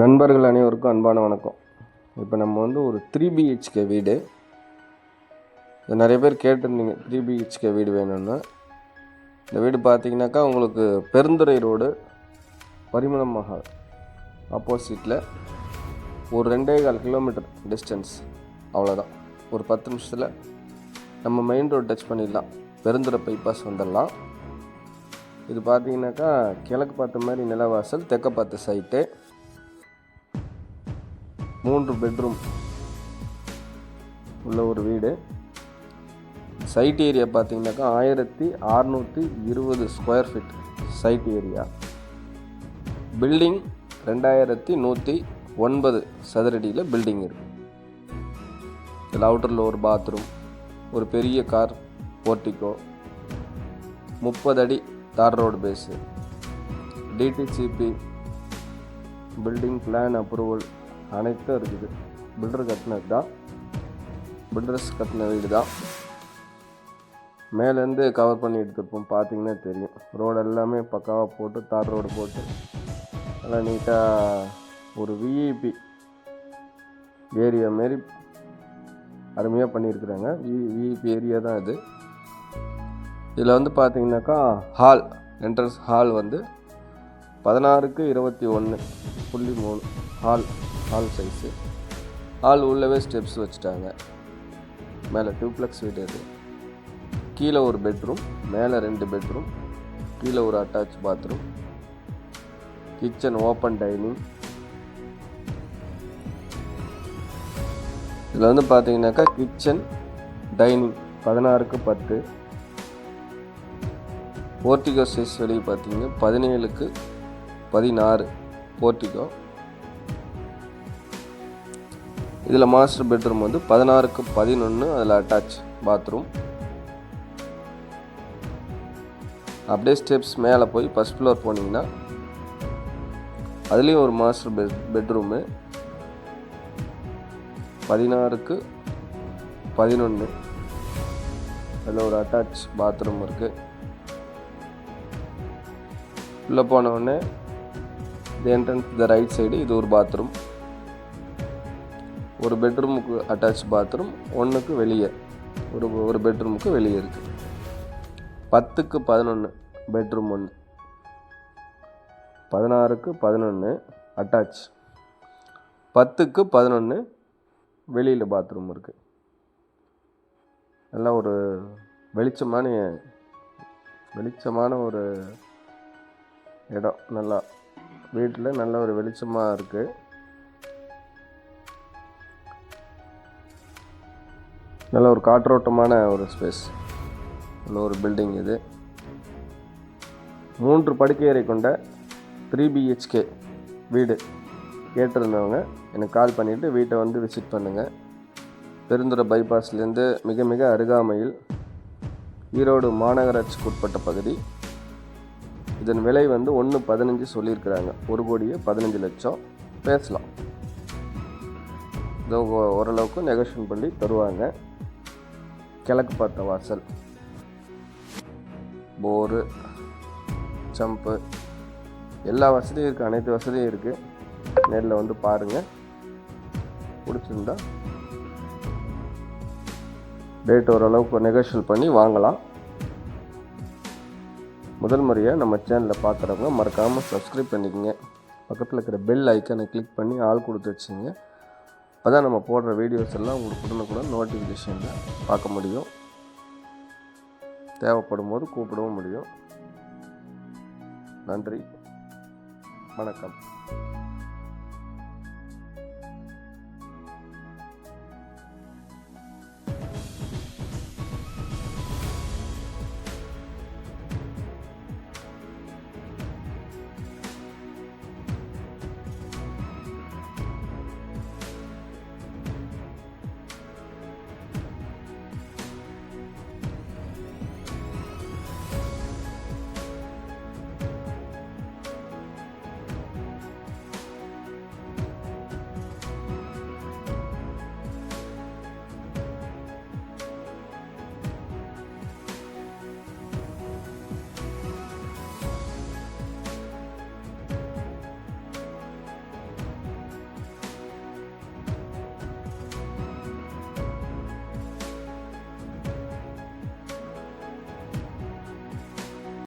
நண்பர்கள் அனைவருக்கும் அன்பான வணக்கம். இப்போ நம்ம வந்து ஒரு த்ரீ பிஹெச்கே வீடு. இது நிறைய பேர் கேட்டிருந்தீங்க த்ரீ பிஹெச்கே வீடு வேணும்னு. இந்த வீடு பார்த்தீங்கன்னாக்கா உங்களுக்கு பெருந்துறை ரோடு பரிமளம் மஹால் ஆப்போசிட்டில் ஒரு ரெண்டே கால் கிலோமீட்டர் டிஸ்டன்ஸ் அவ்வளோதான் ஒரு பத்து நிமிஷத்தில் நம்ம மெயின் ரோடு டச் பண்ணிடலாம். பெருந்துறை பைபாஸ் வந்துடலாம். இது பார்த்தீங்கன்னாக்கா கிழக்கு பார்த்த மாதிரி நிலவாசல் தெற்க பார்த்த சைட்டு மூன்று பெட்ரூம் உள்ள ஒரு வீடு. சைட் ஏரியா பார்த்தீங்கன்னாக்கா ஆயிரத்தி அறநூற்றி இருபது square feet site area. Building ரெண்டாயிரத்தி நூற்றி ஒன்பது சதுரடியில் பில்டிங் இருக்குது இதில் அவுட்டரில் ஒரு பாத்ரூம் ஒரு பெரிய கார் போர்ட்டிக்கோ முப்பது அடி தார் road base DTCP building plan approval அனைத்தும் இருக்குது. பில்டர் கட்டினது தான் பில்டர்ஸ் கட்டின வீடு தான் மேலேருந்து கவர் பண்ணி எடுத்துருப்போம். பார்த்தீங்கன்னா தெரியும். ரோடு எல்லாமே பக்காவாக போட்டு தார் ரோடு போட்டு. நல்லா நீட்டாக ஒரு விஐபி ஏரியா மாரி அருமையாக பண்ணியிருக்கிறாங்க. வி விஐபி ஏரியா தான் இது. இதில் வந்து பார்த்தீங்கன்னாக்கா ஹால் என்ட்ரன்ஸ் ஹால் வந்து பதினாறுக்கு இருபத்தி ஒன்று புள்ளி மூணு ஹால் ஹால் சைஸு ஹால் உள்ளவே ஸ்டெப்ஸ் வச்சுட்டாங்க. மேலே டூப்ளெக்ஸ் வீடு அது. கீழே ஒரு பெட்ரூம் மேலே ரெண்டு பெட்ரூம் கீழே ஒரு attach bathroom kitchen open dining இதில் வந்து பார்த்தீங்கன்னாக்கா கிச்சன் டைனிங் பதினாறுக்கு பத்து. போர்ட்டிகோ சைஸ் வெளியே பார்த்தீங்கன்னா பதினேழுக்கு பதினாறு. போர்ட்டிகோ இதில் மாஸ்டர் பெட்ரூம் வந்து பதினாறுக்கு பதினொன்று அதில் அட்டாச் பாத்ரூம் அப்படியே ஸ்டெப்ஸ் மேலே போய் ஃபஸ்ட் ஃப்ளோர் போனீங்கன்னா அதுலேயும் ஒரு மாஸ்டர் பெட் பெட்ரூமு பதினாறுக்கு பதினொன்று அதில் ஒரு அட்டாச் பாத்ரூம் இருக்குது உள்ளே போனவுடனே the entrance the right side இது ஒரு பாத்ரூம் ஒரு பெட்ரூமுக்கு அட்டாச் பாத்ரூம் ஒன்றுக்கு வெளியே. ஒரு ஒரு பெட்ரூமுக்கு வெளியே இருக்குது பத்துக்கு பதினொன்று பெட்ரூம் ஒன்று பதினாறுக்கு பதினொன்று அட்டாச் பத்துக்கு பதினொன்று வெளியில் பாத்ரூம் இருக்குது எல்லாம் ஒரு வெளிச்சமான வெளிச்சமான ஒரு இடம். நல்லா வீட்டில் நல்ல ஒரு வெளிச்சமாக இருக்குது நல்ல ஒரு காற்றோட்டமான ஒரு ஸ்பேஸ் நல்ல ஒரு பில்டிங் இது. மூன்று படுக்கையறை கொண்ட த்ரீ பிஹெச்கே வீடு கேட்டிருந்தவங்க எனக்கு கால் பண்ணிவிட்டு வீட்டை வந்து விசிட் பண்ணுங்கள் பெருந்துறை பைபாஸ்லேருந்து மிக மிக அருகாமையில் ஈரோடு மாநகராட்சிக்கு உட்பட்ட பகுதி. இதன் விலை வந்து ஒன்று பதினஞ்சு சொல்லியிருக்கிறாங்க. ஒரு கோடியே பதினஞ்சு லட்சம். பேசலாம். இதோ ஓரளவுக்கு நெகோஷியன் பண்ணி தருவாங்க. கிழக்கு பார்த்த வாசல். போரு சம்பு எல்லா வசதியும் இருக்குது அனைத்து வசதியும் இருக்குது நேரில் வந்து பாருங்கள் பிடிச்சிருந்தா ரேட் ஓரளவுக்கு நெகோஷியல் பண்ணி வாங்கலாம். முதல் முறையாக நம்ம சேனலில் பார்க்குறவங்க மறக்காமல் சப்ஸ்கிரைப் பண்ணிக்கோங்க. பக்கத்தில் இருக்கிற பெல் ஐக்கனை கிளிக் பண்ணி ஆள் கொடுத்து வச்சுங்க அதான் நம்ம போடுற வீடியோஸ் எல்லாம் உங்களுக்கு உடனுக்குடன் நோட்டிஃபிகேஷனில் பார்க்க முடியும். தேவைப்படும் போது கூப்பிடவும் முடியும். நன்றி. வணக்கம்.